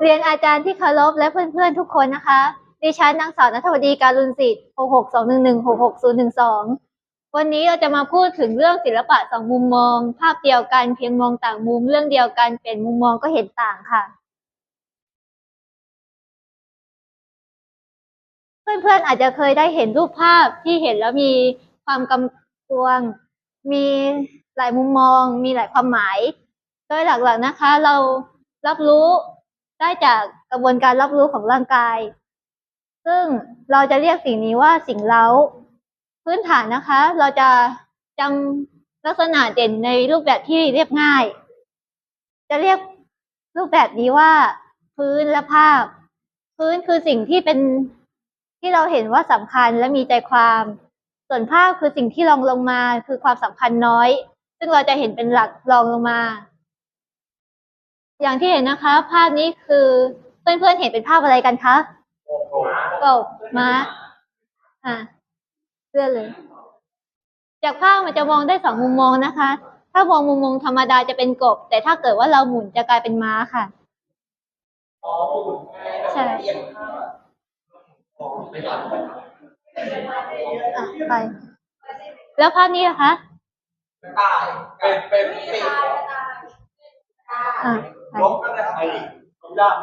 เรียนอาจารย์ที่เคารพและเพื่อนๆทุกคนนะคะ ดิฉันนางสาวนัทวดีการุณสิทธิ์662116602วันนี้เราจะมาพูดถึงเรื่องศิลปะสองมุมมอง ภาพเดียวกันเพียงมองต่างมุมเรื่องเดียวกันเปลี่ยนมุมมองก็เห็นต่างค่ะ เพื่อนๆอาจจะเคยได้เห็นรูปภาพที่เห็นแล้วมีความกำกวง มีหลายมุมมอง มีหลายความหมาย โดยหลักๆนะคะ เรารับรู้ ได้จากกระบวนการรับรู้ของร่างกาย ซึ่งเราจะเรียกสิ่งนี้ว่าสิ่งเล้า พื้นฐานนะคะ เราจะจำลักษณะเด่นในรูปแบบที่เรียบง่าย จะเรียกรูปแบบนี้ว่า พื้นและภาพ พื้นคือสิ่งที่เป็นที่เราเห็นว่าสำคัญและมีใจความ ส่วนภาพคือสิ่งที่รองลงมาคือความสำคัญน้อย ซึ่งเราจะเห็นเป็นหลักรองลงมา อย่างที่เห็นนะคะ ภาพนี้คือเพื่อนๆเห็นเป็นภาพอะไรกันคะกบม้าอะเสื้อเลย จากภาพมันจะมองได้สองมุมมองนะคะ ถ้ามองมุมมองธรรมดาจะเป็นกบ แต่ถ้าเกิดว่าเราหมุนจะกลายเป็นม้าค่ะใช่ไป แล้วภาพนี้ล่ะคะเป็นเป็นปีกอะไป ลบก็ได้ครับไอ้ลบยาก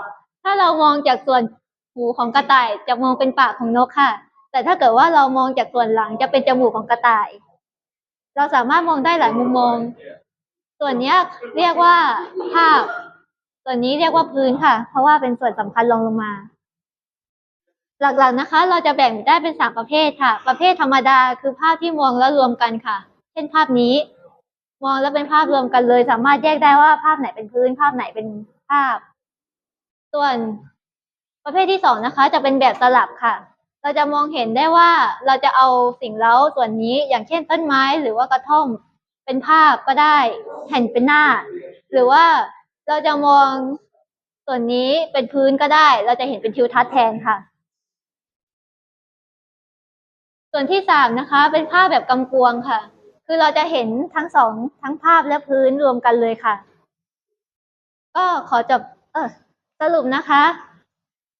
ถ้าเรามองจากส่วนหูของกระต่ายจะมองเป็นปากของนกค่ะ แต่ถ้าเกิดว่าเรามองจากส่วนหลังจะเป็นจมูกของกระต่าย เราสามารถมองได้หลายมุมมอง ส่วนเนี้ยเรียกว่าภาพ ส่วนนี้เรียกว่าพื้นค่ะ เพราะว่าเป็นส่วนสำคัญรองลงมา หลักๆนะคะ เราจะแบ่งได้เป็นสามประเภทค่ะ ประเภทธรรมดาคือภาพที่มองแล้วรวมกันค่ะ เช่นภาพนี้ มองแล้วเป็นภาพรวมกันเลย สามารถแยกได้ว่าภาพไหนเป็นพื้น ภาพไหนเป็นภาพ ส่วนประเภทที่สองนะคะ จะเป็นแบบสลับค่ะ เราจะมองเห็นได้ว่าเราจะเอาสิ่งเล้าส่วนนี้อย่างเช่นต้นไม้หรือว่ากระท่อมเป็นภาพก็ได้แผ่นเป็นหน้า หรือว่าเราจะมองส่วนนี้เป็นพื้นก็ได้ เราจะเห็นเป็นทิวทัศน์แทนค่ะ ส่วนที่สามนะคะ เป็นภาพแบบกำกวงค่ะ คือเราจะเห็นทั้งสองทั้งภาพและพื้นรวมกันเลยค่ะ ก็ขอจบเออสรุปนะคะ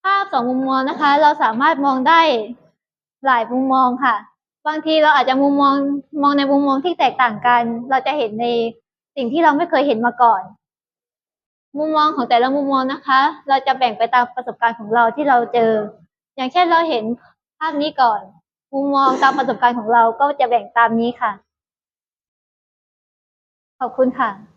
ภาพสองมุมมองนะคะ เราสามารถมองได้หลายมุมมองค่ะ บางทีเราอาจจะมุมมองมองในมุมมองที่แตกต่างกัน เราจะเห็นในสิ่งที่เราไม่เคยเห็นมาก่อน มุมมองของแต่ละมุมมองนะคะ เราจะแบ่งไปตามประสบการณ์ของเราที่เราเจอ อย่างเช่นเราเห็นภาพนี้ก่อน มุมมองตามประสบการณ์ของเราก็จะแบ่งตามนี้ค่ะ ขอบคุณค่ะ